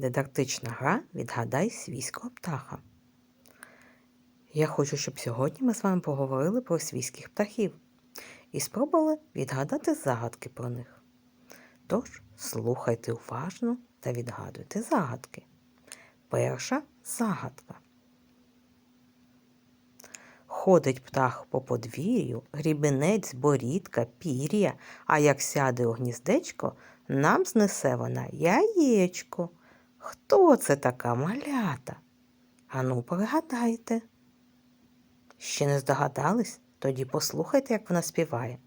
Дидактична гра Відгадай свійського птаха. Я хочу, щоб сьогодні ми з вами поговорили про свійських птахів і спробували відгадати загадки про них. Тож, слухайте уважно та відгадуйте загадки. Перша загадка. Ходить птах по подвір'ю, грібенець, борідка, пір'я, а як сяде у гніздечко, нам знесе вона яєчко. Хто це така малята? Ану, пригадайте. Ще не здогадались? Тоді послухайте, як вона співає.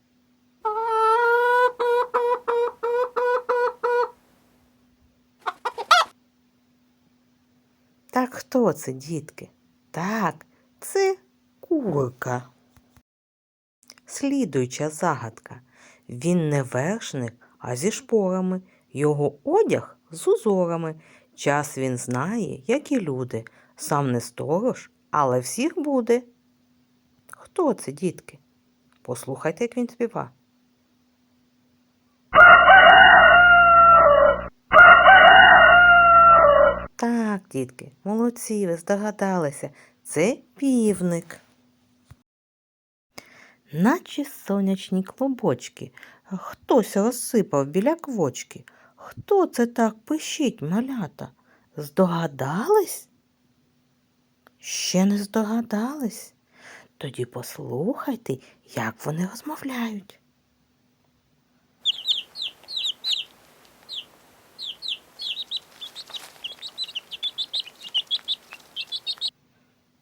Так хто це, дітки? Так, це курка. Слідуюча загадка. Він не вершник, а зі шпорами. Його одяг з узорами. Час він знає, як і люди. Сам не сторож, але всіх буде. Хто це, дітки? Послухайте, як він співа. Так, дітки, молодці, ви здогадалися. Це півник. Наче сонячні клубочки. Хтось розсипав біля квочки. Хто це так пишіть, малята? Здогадались? Ще не здогадались? Тоді послухайте, як вони розмовляють.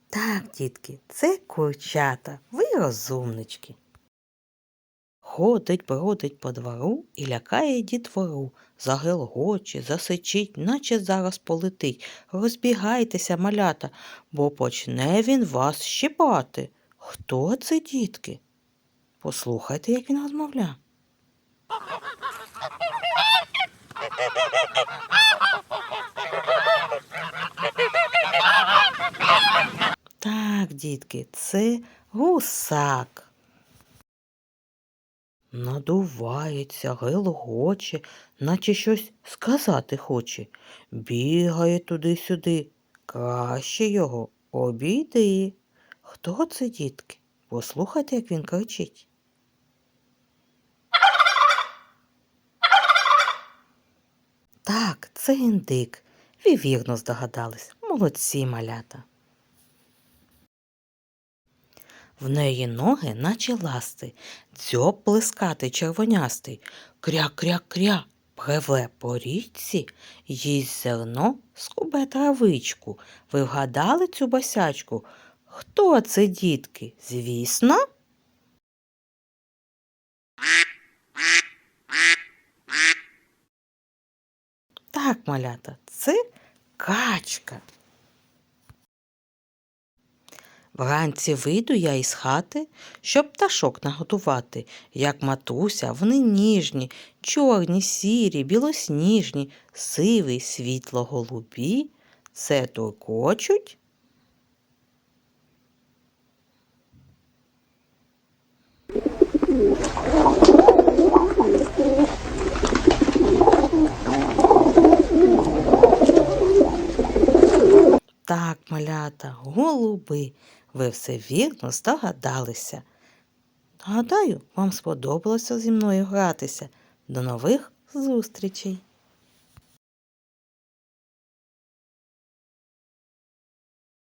Так, дітки, це курчата, ви розумнички. Ходить, бродить по двору і лякає дітвору. Загелгоче, засичить, наче зараз полетить. Розбігайтеся, малята, бо почне він вас щипати. Хто це, дітки? Послухайте, як він розмовляє. Так, дітки, це гусак. Надувається, гелгоче, наче щось сказати хоче. Бігає туди-сюди. Краще його обійди. Хто це, дітки? Послухайте, як він кричить. Так, це індик. Ви здогадались. Молодці малята. В неї ноги, наче ласти, дзьоб плескатий червонястий, кря-кря-кря, преве по річці, їсть зерно, скубе травичку. Ви вгадали цю босячку? Хто це, дітки? Звісно. Так, малята, це качка. Вранці вийду я із хати, щоб пташок наготувати, як матуся, вони ніжні, чорні, сірі, білосніжні, сиві, світло голубі, це туркочуть. Так, малята, голуби, ви все вірно здогадалися. Гадаю, вам сподобалося зі мною гратися. До нових зустрічей!